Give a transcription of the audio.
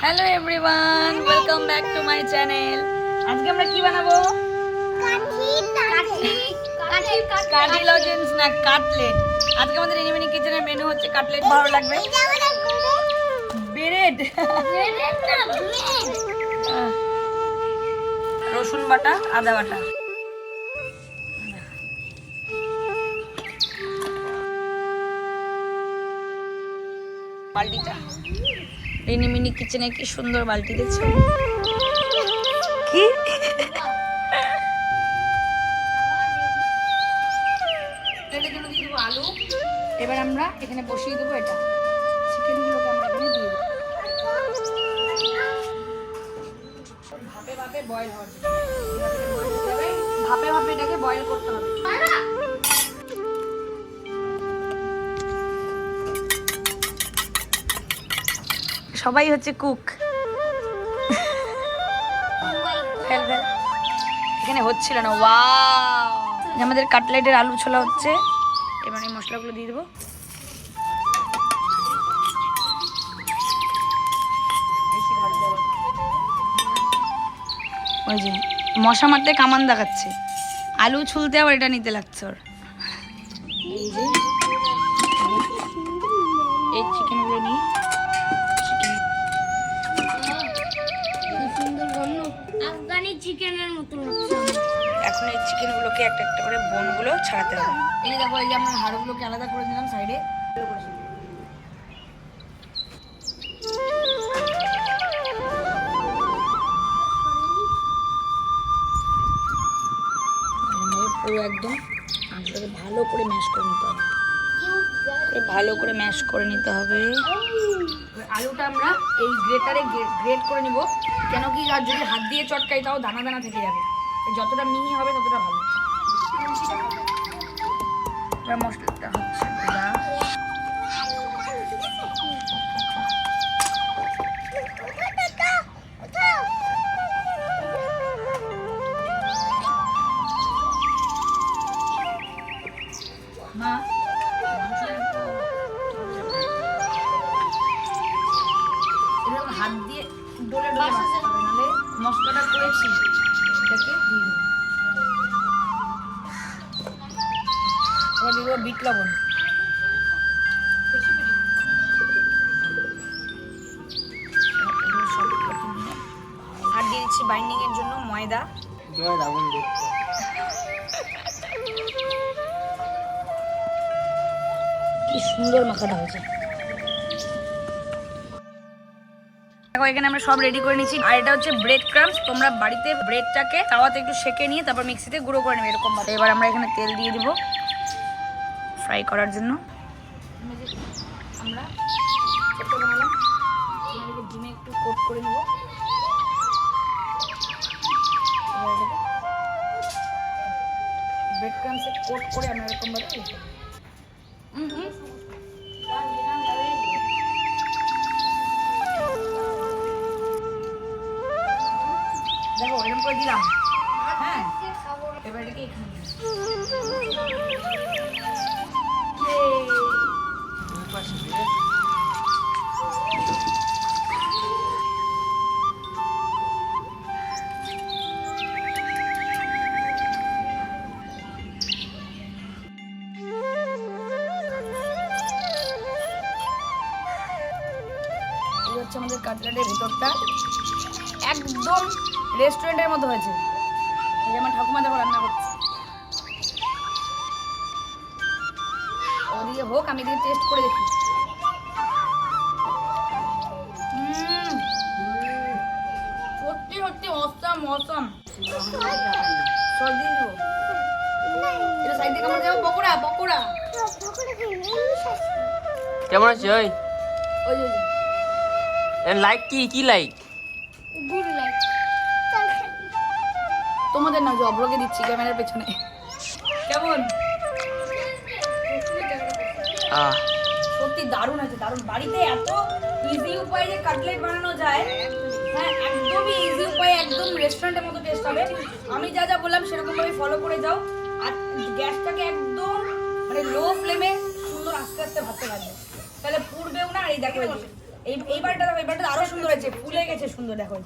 Hello everyone welcome back to my channel আজকে আমরা কি বানাবো? কাঠি। লজেন্স না কাটলেট আজকে আমাদের এনিমিনি কিচেনের মেনু হচ্ছে কাটলেট ভালো লাগবে? ব্রেড রসুন বাটা আদা বাটা। বালতিটা। রিনি মিনি কিচেনে কি সুন্দর বালতি দিচ্ছে কি? আলু। এবার আমরা এখানে বসিয়ে দেবো এটা। চিকেনগুলোকে আমরা এখানে দিয়ে দেবো। ভাপে ভাপে বয়েল। ভাপে ভাপে এটাকে বয়েল করতে হবে। সবাই হচ্ছে কুক। এখানে হচ্ছিল না, ওয়াও। আমাদের কাটলেটের আলু ছোলা হচ্ছে। এবার এই মশলাগুলো দিয়ে দেবো। ওই যে, মশা মারতে কামান দেখাচ্ছে। আলু ছুলতে আবার এটা নিতে লাগছে ওর। এই চিকেনগুলো নিই আফগানি চিকেনের মতো লাগছে আমার। এখন এই চিকেনগুলোকে একটা একটা করে বোনগুলো ছাড়াতে হবে। এই দেখো এই যে আমরা হাড়গুলোকে আলাদা করে দিলাম সাইডে পুরো একদম মাংসটাকে ভালো করে ম্যাশ করে নিতে হবে। ভালো করে ম্যাশ করে নিতে হবে। আলুটা আমরা এই গ্রেটারে গ্রেট করে নিব। কেন কি আর যদি হাত দিয়ে চটকাই, তাও দানা দানা থেকে যাবে। যতটা মিহি হবে ততটা ভালো। মশলাটা হচ্ছে হাত দিয়ে ডলে ডলে মাখতে হবে নাহলে মশলাটা করেছি। এটাকে দিয়ে দেবো। এবার দিয়ে বিট লবণ। আর দিয়ে দিচ্ছি বাইন্ডিং এর জন্য ময়দা। কি সুন্দর মাখাটা হয়েছে। দেখো, এখানে আমরা সব রেডি করে নিয়েছি। আর এটা হচ্ছে ব্রেড ক্রামস তোমরা বাড়িতে ব্রেডটাকে তাওয়াতে একটু সেকে নিয়ে তারপর মিক্সিতে গুঁড়ো করে নেবে এরকম এবার আমরা এখানে তেল দিয়ে দিব ফ্রাই করার জন্য। আমরা ডিমে একটু কোট করে নেব। ব্রেড ক্রামসে কোট করে আমরা এরকম করে দিলাম। হ্যাঁ এবার এটাকে আমাদের কাটলেটের ভিতরটা। একদম রেস্টুরেন্টের মতো হয়েছে। এই যে আমার ঠাকুমা দেখো রান্না করছে। ওদিকে হোক আমি এদিকে টেস্ট করে দেখি। সত্যি সত্যি অসাম অসাম সস দিয়ে দেবো এটা সাইড থেকে আমার দেবো পকোড়া পকোড়া। কেমন আছে ওই? ওই লাইক কি? কি লাইক গুড লাইক তোমাদের না যে অব্রকে দিচ্ছি ক্যামেরার পেছনে। কেমন? সত্যি দারুণ আছে দারুণ। বাড়িতে এত ইজি উপায়ে যে কাটলেট বানানো যায় হ্যাঁ একদমই ইজি উপায়ে একদম রেস্টুরেন্টের মতো টেস্ট হবে। আমি যা যা বললাম সেরকম ভাবে ফলো করে যাও। আর গ্যাসটাকে একদম মানে লো ফ্লেমে সুন্দর আস্তে আস্তে ভাজতে লাগবে তাহলে পুড়বেও না আর এই দেখো এইবারটা দেখো এইবারটা আরও সুন্দর হয়েছে ফুলে গেছে সুন্দর দেখো